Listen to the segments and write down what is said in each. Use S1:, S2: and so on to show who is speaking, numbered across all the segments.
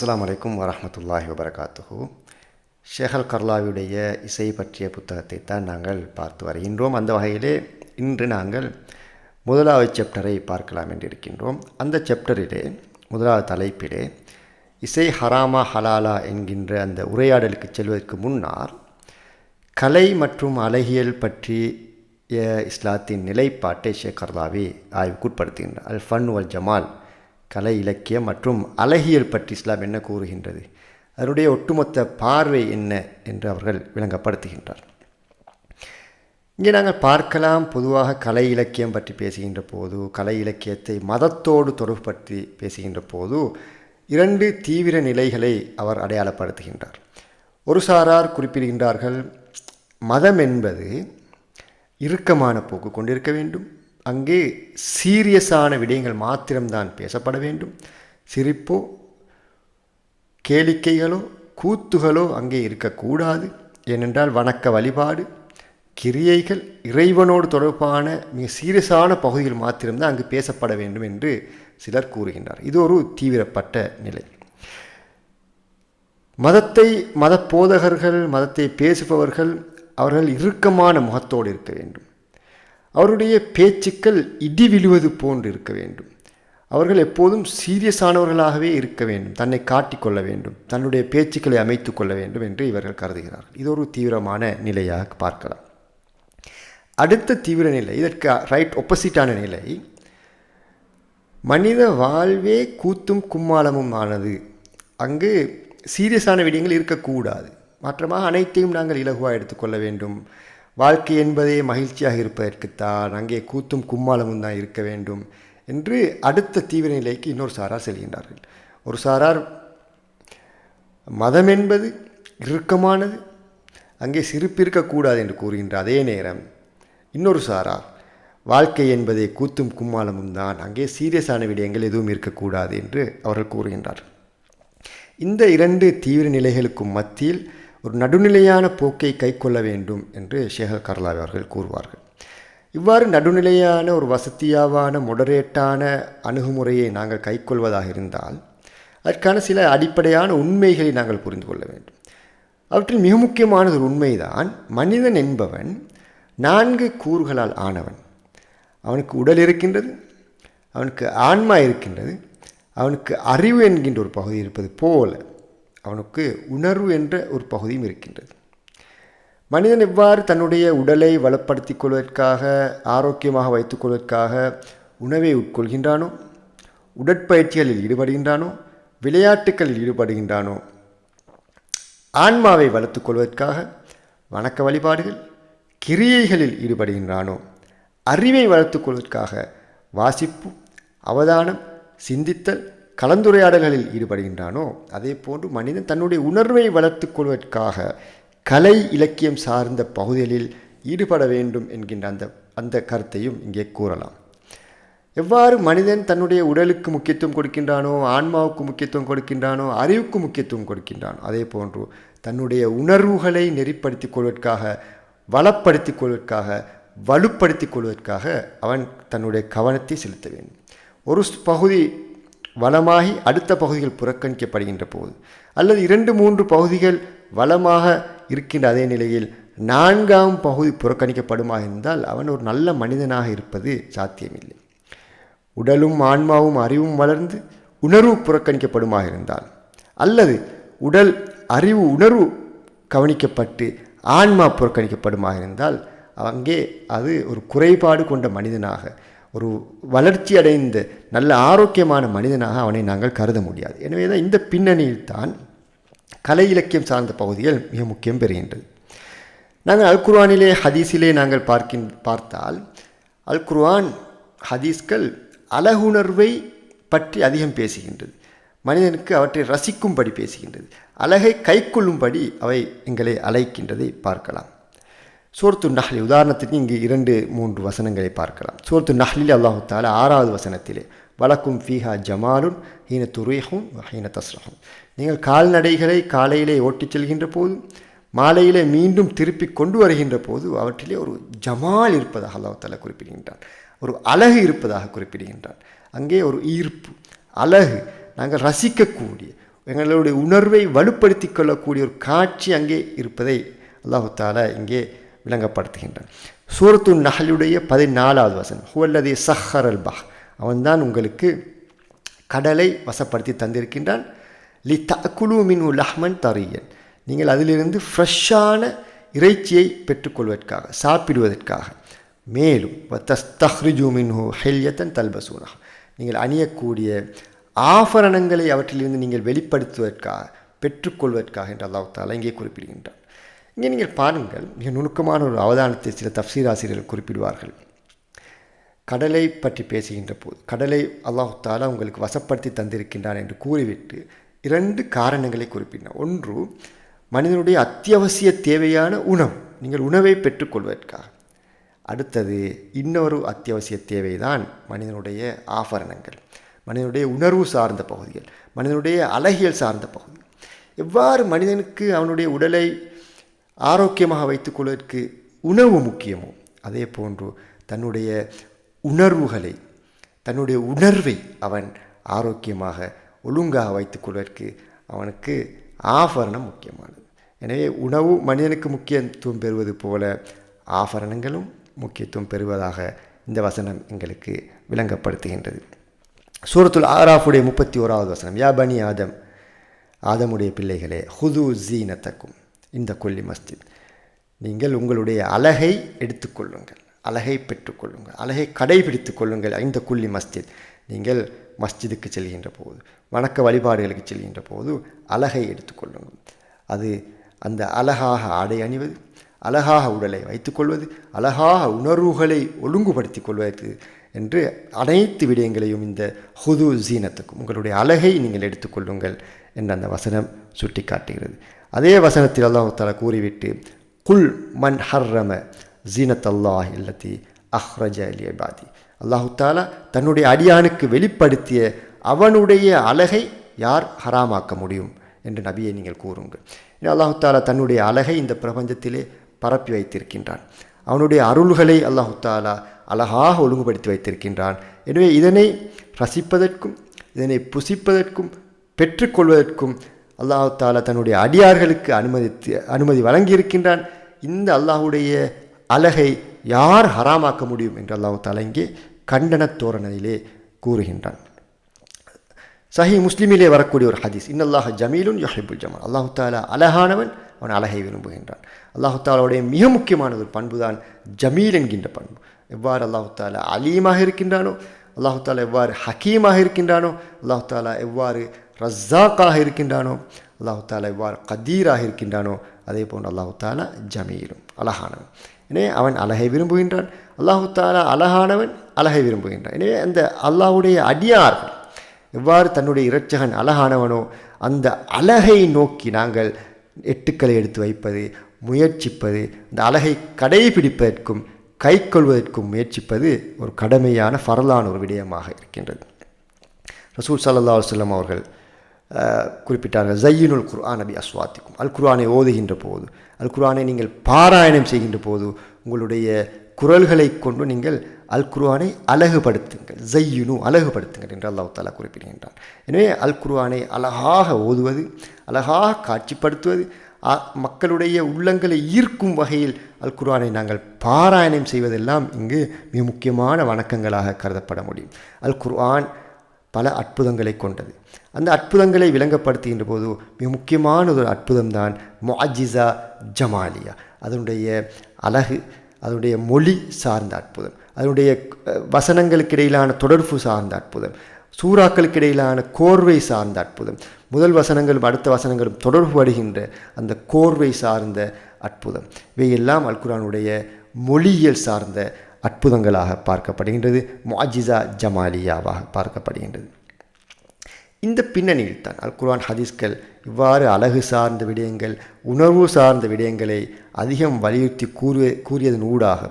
S1: அஸ்லாம் அலைக்கும் வரமத்துல்லாஹி வபரகாத்துஹு. ஷேகல் கர்லாவியுடைய இசை பற்றிய புத்தகத்தை தான் நாங்கள் பார்த்து வருகின்றோம். அந்த வகையிலே இன்று நாங்கள் முதலாவது சாப்டரை பார்க்கலாம் என்று இருக்கின்றோம். அந்த சாப்டரிலே முதலாவது தலைப்பிலே இசை ஹராமா ஹலாலா என்கின்ற அந்த உரையாடலுக்கு செல்வதற்கு முன்னால் கலை மற்றும் அழகியல் பற்றிய இஸ்லாத்தின் நிலைப்பாட்டை ஷேக் கர்லாவி ஆய்வுக்குட்படுத்துகின்றார். அல் ஃபன் வல் ஜமால் கலை இலக்கியம் மற்றும் அழகியல் பற்றி இஸ்லாம் என்ன கூறுகின்றது? அதனுடைய ஒட்டுமொத்த பார்வை என்ன என்று அவர்கள் விளங்கப்படுத்துகின்றார். இங்கே நாங்கள் பார்க்கலாம் பொதுவாக கலை இலக்கியம் பற்றி பேசுகின்ற போது கலை இலக்கியத்தை மதத்தோடு தொடர்புபடுத்தி பேசுகின்ற போது இரண்டு தீவிர நிலைகளை அவர் அடையாளப்படுத்துகின்றார். ஒரு சாரார் குறிப்பிடுகின்றார்கள் மதம் என்பது இறுக்கமான போக்கு கொண்டிருக்க வேண்டும். அங்கே சீரியஸான விடயங்கள் மாத்திரம்தான் பேசப்பட வேண்டும். சிரிப்போ கேளிக்கைகளோ கூத்துகளோ அங்கே இருக்கக்கூடாது. ஏனென்றால் வணக்க வழிபாடு கிரியைகள் இறைவனோடு தொடர்பான மிக சீரியஸான பகுதியில் மாத்திரம்தான் அங்கு பேசப்பட வேண்டும் என்று சிலர் கூறுகின்றார். இது ஒரு தீவிரப்பட்ட நிலை. மதத்தை மத போதகர்கள் மதத்தை பேசுபவர்கள் அவர்கள் இறுக்கமான முகத்தோடு இருக்க வேண்டும். அவருடைய பேச்சுக்கள் இடி விழுவது போன்று இருக்க வேண்டும். அவர்கள் எப்போதும் சீரியஸானவர்களாகவே இருக்க வேண்டும். தன்னை காட்டிக்கொள்ள வேண்டும். தன்னுடைய பேச்சுக்களை அமைத்து கொள்ள வேண்டும் என்று இவர்கள் கருதுகிறார்கள். இது ஒரு தீவிரமான நிலையாக பார்க்கலாம். அடுத்த தீவிர நிலை இதற்கு ரைட் ஒப்போசிட்டான நிலை. மனித வாழ்வே கூத்தும் கும்மாளமும் ஆனது. அங்கு சீரியஸான விடயங்கள் இருக்கக்கூடாது. மாற்றமாக அனைத்தையும் நாங்கள் இலகுவாக எடுத்துக்கொள்ள வேண்டும். வாழ்க்கை என்பதே மகிழ்ச்சியாக இருப்பதற்குத்தான் அங்கே கூத்தும் கும்மாளமும் தான் இருக்க வேண்டும் என்று அடுத்த தீவிர நிலைக்கு இன்னொரு சாரார் செல்கின்றார்கள். ஒரு சாரார் மதம் என்பது இறுக்கமானது அங்கே சிரிப்பிருக்கக்கூடாது என்று கூறுகின்ற அதே நேரம் இன்னொரு சாரார் வாழ்க்கை என்பதே கூத்தும் கும்மாளமும் தான் அங்கே சீரியஸான விடயங்கள் எதுவும் இருக்கக்கூடாது என்று அவர்கள் கூறுகின்றார் இந்த இரண்டு தீவிர நிலைகளுக்கும் மத்தியில் ஒரு நடுநிலையான போக்கை கைக்கொள்ள வேண்டும் என்று ஷேகல் கர்லாவி அவர்கள் கூறுவார்கள். இவ்வாறு நடுநிலையான ஒரு வசதியாவான மொடரேட்டான அணுகுமுறையை நாங்கள் கைக்கொள்வதாக இருந்தால் அதற்கான சில அடிப்படையான உண்மைகளை நாங்கள் புரிந்து கொள்ள வேண்டும். அவற்றில் மிக முக்கியமானது ஒரு உண்மைதான். மனிதன் என்பவன் நான்கு கூறுகளால் ஆனவன். அவனுக்கு உடல் இருக்கின்றது அவனுக்கு ஆன்மா இருக்கின்றது அவனுக்கு அறிவு என்கின்ற ஒரு பகுதி இருப்பது போல அவனுக்கு உணர்வு என்ற ஒரு பகுதியும் இருக்கின்றது. மனிதன் எவ்வாறு தன்னுடைய உடலை வளப்படுத்திக் கொள்வதற்காக ஆரோக்கியமாக வைத்துக்கொள்வதற்காக உணவை உட்கொள்கின்றானோ? உடற்பயிற்சிகளில் ஈடுபடுகின்றானோ? விளையாட்டுகளில் ஈடுபடுகின்றானோ? ஆன்மாவை வளர்த்து கொள்வதற்காக வணக்க வழிபாடுகள் கிரியைகளில் ஈடுபடுகின்றானோ? அறிவை வளர்த்து கொள்வதற்காக வாசிப்பு அவதானம் சிந்தித்தல் கலந்துரையாடல்களில் ஈடுபடுகின்றானோ அதே போன்று மனிதன் தன்னுடைய உணர்வை வளர்த்துக் கொள்வதற்காக கலை இலக்கியம் சார்ந்த பகுதிகளில் ஈடுபட வேண்டும் என்கின்ற அந்த அந்த கருத்தையும் இங்கே கூறலாம். எவ்வாறு மனிதன் தன்னுடைய உடலுக்கு முக்கியத்துவம் கொடுக்கின்றானோ ஆன்மாவுக்கு முக்கியத்துவம் கொடுக்கின்றானோ அறிவுக்கு முக்கியத்துவம் கொடுக்கின்றானோ அதே போன்று தன்னுடைய உணர்வுகளை நெறிப்படுத்திக் கொள்வதற்காக வளப்படுத்திக் கொள்வதற்காக வலுப்படுத்திக் கொள்வதற்காக அவன் தன்னுடைய கவனத்தை செலுத்த வேண்டும். ஒரு பகுதி வளமாகி அடுத்த பகுதிகள் புறக்கணிக்கப்படுகின்ற போது அல்லது இரண்டு மூன்று பகுதிகள் வளமாக இருக்கின்ற அதே நிலையில் நான்காம் பகுதி புறக்கணிக்கப்படுமா இருந்தால் அவன் ஒரு நல்ல மனிதனாக இருப்பது சாத்தியமில்லை. உடலும் ஆன்மாவும் அறிவும் வளர்ந்து உணர்வு புறக்கணிக்கப்படுமாக இருந்தால் அல்லது உடல் அறிவு உணர்வு கவனிக்கப்பட்டு ஆன்மா புறக்கணிக்கப்படுமாக இருந்தால் அங்கே அது ஒரு குறைபாடு கொண்ட மனிதனாக ஒரு வளர்ச்சி அடைந்த நல்ல ஆரோக்கியமான மனிதனாக அவனை நாங்கள் கருத முடியாது. எனவே தான் இந்த பின்னணியில் தான் கலை இலக்கியம் சார்ந்த பகுதிகள் மிக முக்கியம் பெறுகின்றது. நாங்கள் அல் ஹதீஸிலே நாங்கள் பார்க்கின் பார்த்தால் அல்குர்வான் ஹதீஸ்கள் அழகுணர்வை பற்றி அதிகம் பேசுகின்றது. மனிதனுக்கு அவற்றை ரசிக்கும்படி பேசுகின்றது. அழகை கைக்கொள்ளும்படி அவை எங்களை அழைக்கின்றதை பார்க்கலாம். சூரத்து நஹ்லி உதாரணத்துக்கு இங்கு இரண்டு மூன்று வசனங்களை பார்க்கலாம். சூரத்து நஹ்லில் அல்லாஹு தாலா ஆறாவது வசனத்திலே வழக்கும் ஃபீஹா ஜமாலுன் ஹீன துரேஹும் ஹீன தஸ்ரஹும் நீங்கள் கால்நடைகளை காலையிலே ஓட்டிச் செல்கின்ற போது மாலையிலே மீண்டும் திருப்பி கொண்டு வருகின்ற போது அவற்றிலே ஒரு ஜமால் இருப்பதாக அல்லாஹு தாலா குறிப்பிடுகின்றான். ஒரு அழகு இருப்பதாக குறிப்பிடுகின்றான். அங்கே ஒரு ஈர்ப்பு அழகு நாங்கள் ரசிக்கக்கூடிய எங்களுடைய உணர்வை வலுப்படுத்தி கொள்ளக்கூடிய ஒரு காட்சி அங்கே இருப்பதை அல்லாஹு தாலா இங்கே விளங்கப்படுத்துகின்றான். சூரத்து நகலுடைய பதினாலாவது வசனம் ஹுவல்லதி சஹர் அல் பஹ் அவன்தான் உங்களுக்கு கடலை வசப்படுத்தி தந்திருக்கின்றான். லி தக்குலு மின் லஹ்மன் தரியன். நீங்கள் அதிலிருந்து ஃப்ரெஷ்ஷான இறைச்சியை பெற்றுக்கொள்வதற்காக சாப்பிடுவதற்காக. மேலும் தஹ்ரிஜு மின்ஹு ஹெல்யத்தன் தல்பசூனா நீங்கள் அணியக்கூடிய ஆபரணங்களை அவற்றிலிருந்து நீங்கள் வெளிப்படுத்துவதற்காக பெற்றுக்கொள்வதற்காக என்று அல்லாஹ் தாலா இங்கே குறிப்பிடுகின்றான். இங்கே நீங்கள் பாருங்கள் மிக நுணுக்கமான ஒரு அவதானத்தை சில தப்சீராசிரியர்கள் குறிப்பிடுவார்கள். கடலை பற்றி பேசுகின்ற போது கடலை அல்லாஹு தாலா உங்களுக்கு வசப்படுத்தி தந்திருக்கின்றான் என்று கூறிவிட்டு இரண்டு காரணங்களை குறிப்பிட்டார் ஒன்று மனிதனுடைய அத்தியாவசிய தேவையான உணவு நீங்கள் உணவை பெற்றுக்கொள்வதற்காக. அடுத்தது இன்னொரு அத்தியாவசிய தேவைதான் மனிதனுடைய ஆபரணங்கள் மனிதனுடைய உணர்வு சார்ந்த பகுதிகள் மனிதனுடைய அழகியல் சார்ந்த பகுதிகள். எவ்வாறு மனிதனுக்கு அவனுடைய உடலை ஆரோக்கியமாக வைத்துக்கொள்வதற்கு உணவு முக்கியமோ அதே போன்று தன்னுடைய உணர்வுகளை தன்னுடைய உணர்வை அவன் ஆரோக்கியமாக ஒழுங்காக வைத்துக்கொள்வதற்கு அவனுக்கு ஆபரணம் முக்கியமானது. எனவே உணவு மனிதனுக்கு முக்கியத்துவம் பெறுவது போல ஆபரணங்களும் முக்கியத்துவம் பெறுவதாக இந்த வசனம் எங்களுக்கு விளங்கப்படுத்துகின்றது. சூரத்துல் ஆராஃபுடைய முப்பத்தி ஓராவது வசனம் யா பனி ஆதம் ஆதமுடைய பிள்ளைகளே ஹுது ஜீனத்தக்கும். இந்த கொல்லி மஸ்ஜித். நீங்கள் உங்களுடைய அழகை எடுத்துக்கொள்ளுங்கள் அழகை பெற்றுக்கொள்ளுங்கள் அழகை கடைபிடித்து கொள்ளுங்கள் இந்த கொல்லி மஸ்ஜித். நீங்கள் மஸ்ஜிதுக்கு செல்கின்ற போது வணக்க வழிபாடுகளுக்கு செல்கின்ற போது அழகை எடுத்துக்கொள்ளுங்கள் அது அந்த அழகாக ஆடை அணிவது அழகாக உடலை வைத்துக்கொள்வது அழகாக உணர்வுகளை ஒழுங்குபடுத்தி கொள்வது என்று அனைத்து விடயங்களையும் இந்த ஹுது ஜீனத்துக்கும் உங்களுடைய அழகை நீங்கள் எடுத்துக்கொள்ளுங்கள் என்று அந்த வசனம் சுட்டி காட்டுகிறது அதே வசனத்தில் அல்லாஹால கூறிவிட்டு குல் மன் ஹர்ரம ஜீனத் அல்லாஹ் இல்லத்தி அஹ்ரஜ அலி அபாதி அல்லாஹு தாலா தன்னுடைய அடியானுக்கு வெளிப்படுத்திய அவனுடைய அழகை யார் ஹராமாக்க முடியும் என்று நபியை நீங்கள் கூறுங்கள். ஏன்னா தாலா தன்னுடைய அழகை இந்த பிரபஞ்சத்திலே பரப்பி வைத்திருக்கின்றான். அவனுடைய அருள்களை அல்லாஹுத்தாலா அழகாக ஒழுங்குபடுத்தி வைத்திருக்கின்றான். எனவே இதனை ரசிப்பதற்கும் இதனை புசிப்பதற்கும் பெற்றுக்கொள்வதற்கும் அல்லாஹு தாலா தன்னுடைய அடியார்களுக்கு அனுமதித்து அனுமதி வழங்கியிருக்கின்றான். இந்த அல்லாஹுடைய அழகை யார் ஹராமாக்க முடியும் என்று அல்லாஹு தாலா இங்கே கண்டன தோரணையிலே கூறுகின்றான். சஹி முஸ்லீமிலே வரக்கூடிய ஒரு ஹதீஸ் இன்னல்லாஹ் ஜமீலுன் யஹிபுல் ஜமால் அல்லாஹு தாலா அழகானவன் அவன் அழகை விரும்புகின்றான். அல்லாஹு தாலாவுடைய மிக முக்கியமான ஒரு பண்பு தான் ஜமீல் என்கின்ற பண்பு. எவ்வாறு அல்லாஹு தாலா அலீமாக இருக்கின்றானோ அல்லாஹு தாலா எவ்வாறு ஹக்கீமாக இருக்கின்றானோ அல்லாஹு தாலா எவ்வாறு ரஸ்ஸாக்காக இருக்கின்றானோ? அல்லாஹு தாலா எவ்வாறு கதீராக இருக்கின்றானோ? அதே போன்று அல்லாஹு தாலா ஜமீலும் அழகானவன். எனவே அவன் அழகை விரும்புகின்றான். அல்லாஹு தாலா அழகானவன் அழகை விரும்புகின்றான். எனவே அந்த அல்லாஹுடைய அடியார்கள் எவ்வாறு தன்னுடைய இரட்சகன் அழகானவனோ அந்த அழகை நோக்கி நாங்கள் எட்டுக்களை எடுத்து வைப்பது முயற்சிப்பது அந்த அழகை கடைபிடிப்பதற்கும் கை கொள்வதற்கும் முயற்சிப்பது ஒரு கடமையான ஃபரலான ஒரு விடயமாக இருக்கின்றது. ரசூல் சல்லா சொல்லம் அவர்கள் குறிப்பிட்டார்கள். ஜையினுல் குர்ஆன் அபி அஸ்வாத்திக்கும். அல் குர்ஆனை ஓதுகின்ற போது அல் குர்ஆனை நீங்கள் பாராயணம் செய்கின்ற போது உங்களுடைய குரல்களை கொண்டு நீங்கள் அல் குர்ஆனை அழகுபடுத்துங்கள். ஜையுனு அழகுபடுத்துங்கள் என்று அல்லாஹ் தாலா குறிப்பிடுகின்றான். எனவே அல் குர்ஆனை அழகாக ஓதுவது அழகாக காட்சிப்படுத்துவது மக்களுடைய உள்ளங்களை ஈர்க்கும் வகையில் அல் குர்ஆனை நாங்கள் பாராயணம் செய்வதெல்லாம் இங்கு மிக முக்கியமான வணக்கங்களாக கருதப்பட முடியும். அல் குர்ஆன் பல அற்புதங்களை கொண்டது. அந்த அற்புதங்களை விளங்கப்படுத்துகின்ற போது மிக முக்கியமான ஒரு அற்புதம் தான் மொஜிசா ஜமாலியா. அதனுடைய அழகு அதனுடைய மொழி சார்ந்த அற்புதம். அதனுடைய வசனங்களுக்கு இடையிலான தொடர்பு சார்ந்த அற்புதம். சூறாக்களுக்கு இடையிலான கோர்வை சார்ந்த அற்புதம். முதல் வசனங்களும் அடுத்த வசனங்களும் தொடர்பு படுகின்ற அந்த கோர்வை சார்ந்த அற்புதம். இவையெல்லாம் அல்குரானுடைய மொழியியல் சார்ந்த அற்புதங்களாக பார்க்கப்படுகின்றது. மாஜிசா ஜமாலியாவாக பார்க்கப்படுகின்றது. இந்த பின்னணியில் தான் அல் குர்ஆன் ஹதீஸ்கள் இவ்வாறு அழகு சார்ந்த விடயங்கள் உணர்வு சார்ந்த விடயங்களை அதிகம் வலியுறுத்தி கூறு கூறியதன் ஊடாக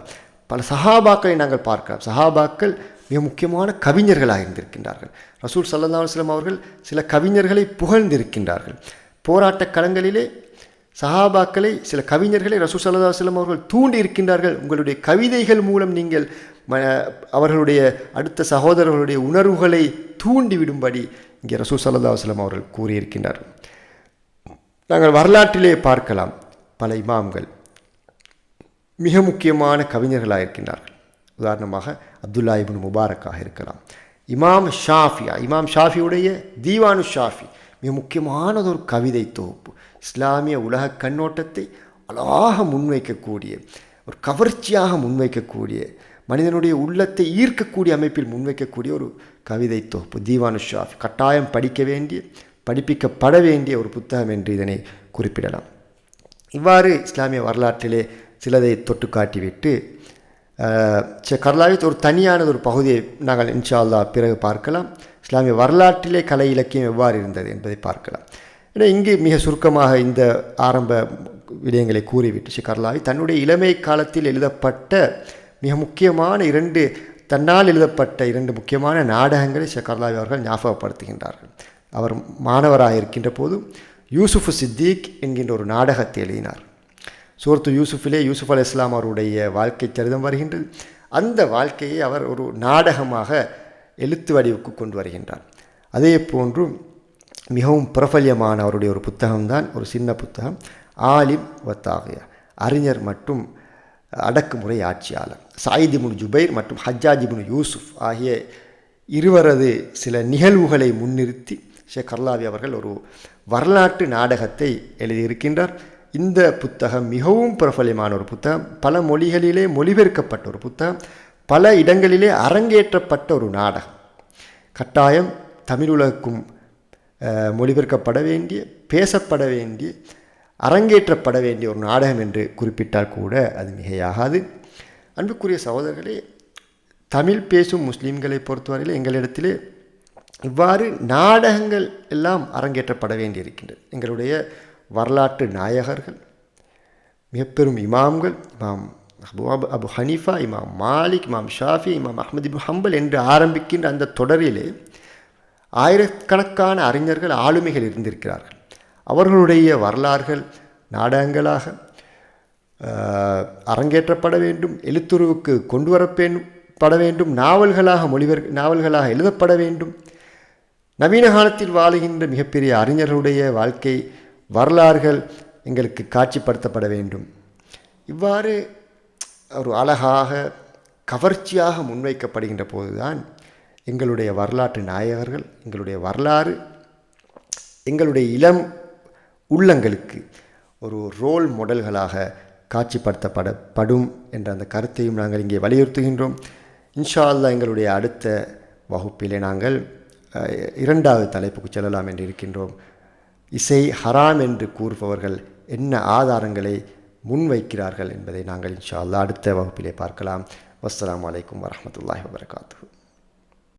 S1: பல சஹாபாக்களை நாங்கள் பார்க்கலாம். சஹாபாக்கள் மிக முக்கியமான கவிஞர்களாக இருந்திருக்கின்றார்கள். ரசூல் சல்லா அலுவலம் அவர்கள் சில கவிஞர்களை புகழ்ந்திருக்கின்றார்கள். போராட்ட களங்களிலே சஹாபாக்களை சில கவிஞர்களை ரசூல் சல்லா அலுவலம் அவர்கள் தூண்டி இருக்கின்றார்கள் உங்களுடைய கவிதைகள் மூலம் நீங்கள் அவர்களுடைய அடுத்த சகோதரர்களுடைய உணர்வுகளை தூண்டிவிடும்படி இங்கே ரசூ சல்லா வஸ்லம் அவர்கள் கூறியிருக்கின்றார். நாங்கள் வரலாற்றிலே பார்க்கலாம் பல இமாம்கள் மிக முக்கியமான கவிஞர்களாக இருக்கின்றார்கள். உதாரணமாக அப்துல்லா இபின் முபாரக்காக இருக்கலாம். இமாம் ஷாஃபியா இமாம் ஷாஃபியுடைய தீவானு ஷாஃபி மிக ஒரு கவிதை தொகுப்பு. இஸ்லாமிய உலக கண்ணோட்டத்தை அழகாக முன்வைக்கக்கூடிய ஒரு கவர்ச்சியாக முன்வைக்கக்கூடிய மனிதனுடைய உள்ளத்தை ஈர்க்கக்கூடிய அமைப்பில் முன்வைக்கக்கூடிய ஒரு கவிதை தொகுப்பு. தீவானு ஷாஃப். கட்டாயம் படிக்க வேண்டிய படிப்பிக்கப்பட வேண்டிய ஒரு புத்தகம் என்று இதனை குறிப்பிடலாம். இவ்வாறு இஸ்லாமிய வரலாற்றிலே சிலதை தொட்டு காட்டிவிட்டு கர்லாவித் ஒரு தனியானது ஒரு பகுதியை நாங்கள் இன்ஷா அல்லா பிறகு பார்க்கலாம். இஸ்லாமிய வரலாற்றிலே கலை இலக்கியம் எவ்வாறு இருந்தது என்பதை பார்க்கலாம். ஏன்னா இங்கு மிக சுருக்கமாக இந்த ஆரம்ப விடயங்களை கூறிவிட்டு ஷிகர்லாவி தன்னுடைய இளமை காலத்தில் எழுதப்பட்ட மிக முக்கியமான இரண்டு தன்னால் எழுதப்பட்ட இரண்டு முக்கியமான நாடகங்களை ஷெகர்லாவி அவர்கள் ஞாபகப்படுத்துகின்றார்கள். அவர் மாணவராக இருக்கின்ற போது யூசுஃபு சித்திக் என்கின்ற ஒரு நாடகத்தை எழுதினார். சூரத்து யூசுஃபிலே யூசுஃப் அலி இஸ்லாம் அவருடைய வாழ்க்கை சரிதம் வருகின்றது. அந்த வாழ்க்கையை அவர் ஒரு நாடகமாக எழுத்து வடிவுக்கு கொண்டு வருகின்றார். அதே போன்று மிகவும் பிரபல்யமான அவருடைய ஒரு புத்தகம்தான் ஒரு சின்ன புத்தகம் ஆலிம் வத்தாகிய அறிஞர் மற்றும் அடக்குமுறை ஆட்சியாளர். சாயிதிபுன் ஜுபைர் மற்றும் ஹஜ்ஜாஜிபுன் யூசுஃப் ஆகிய இருவரது சில நிகழ்வுகளை முன்னிறுத்தி ஷேக் கர்லாவி அவர்கள் ஒரு வரலாற்று நாடகத்தை எழுதியிருக்கின்றார். இந்த புத்தகம் மிகவும் பிரபலமான ஒரு புத்தகம். பல மொழிகளிலே மொழிபெயர்க்கப்பட்ட ஒரு புத்தகம். பல இடங்களிலே அரங்கேற்றப்பட்ட ஒரு நாடகம். கட்டாயம் தமிழ் உலகுக்கும் மொழிபெயர்க்கப்பட வேண்டிய பேசப்பட வேண்டிய அரங்கேற்றப்பட வேண்டிய ஒரு நாடகம் என்று குறிப்பிட்டால் கூட அது மிகையாகாது. அன்புக்குரிய சகோதரர்களே தமிழ் பேசும் முஸ்லீம்களை பொறுத்தவரையில் எங்களிடத்திலே இவ்வாறு நாடகங்கள் எல்லாம் அரங்கேற்றப்பட வேண்டியிருக்கின்றது. எங்களுடைய வரலாற்று நாயகர்கள் மிகப்பெரும் இமாம்கள் இமாம் அபு அபு அபு ஹனீஃபா இமாம் மாலிக் இமாம் ஷாஃபி இமாம் அஹமது இபு ஹம்பல் என்று ஆரம்பிக்கின்ற அந்த தொடரிலே ஆயிரக்கணக்கான அறிஞர்கள் ஆளுமைகள் இருந்திருக்கிறார்கள். அவர்களுடைய வரலாறுகள் நாடகங்களாக அரங்கேற்றப்பட வேண்டும் எழுத்துருவுக்கு கொண்டு வரப்பட வேண்டும் நாவல்களாக மொழிவர் நாவல்களாக எழுதப்பட வேண்டும். நவீன காலத்தில் வாழுகின்ற மிகப்பெரிய அறிஞர்களுடைய வாழ்க்கை வரலாறுகள் எங்களுக்கு காட்சிப்படுத்தப்பட வேண்டும். இவ்வாறு ஒரு அழகாக கவர்ச்சியாக முன்வைக்கப்படுகின்ற போதுதான் எங்களுடைய வரலாற்று நாயகர்கள் எங்களுடைய வரலாறு எங்களுடைய இளம் உள்ளங்களுக்கு ஒரு ரோல் மாடல்களாக காட்சிப்படுத்தப்படப்படும் என்ற அந்த கருத்தையும் நாங்கள் இங்கே வலியுறுத்துகின்றோம். இன்ஷா அல்லா எங்களுடைய அடுத்த வகுப்பிலே நாங்கள் இரண்டாவது தலைப்புக்கு செல்லலாம் என்று இருக்கின்றோம். இசை ஹராம் என்று கூறுபவர்கள் என்ன ஆதாரங்களை முன்வைக்கிறார்கள் என்பதை நாங்கள் இன்ஷா அல்லா அடுத்த வகுப்பிலே பார்க்கலாம். வஸ்லாம் வலைக்கம் வரமத்துல்லாஹி வபரகாத்து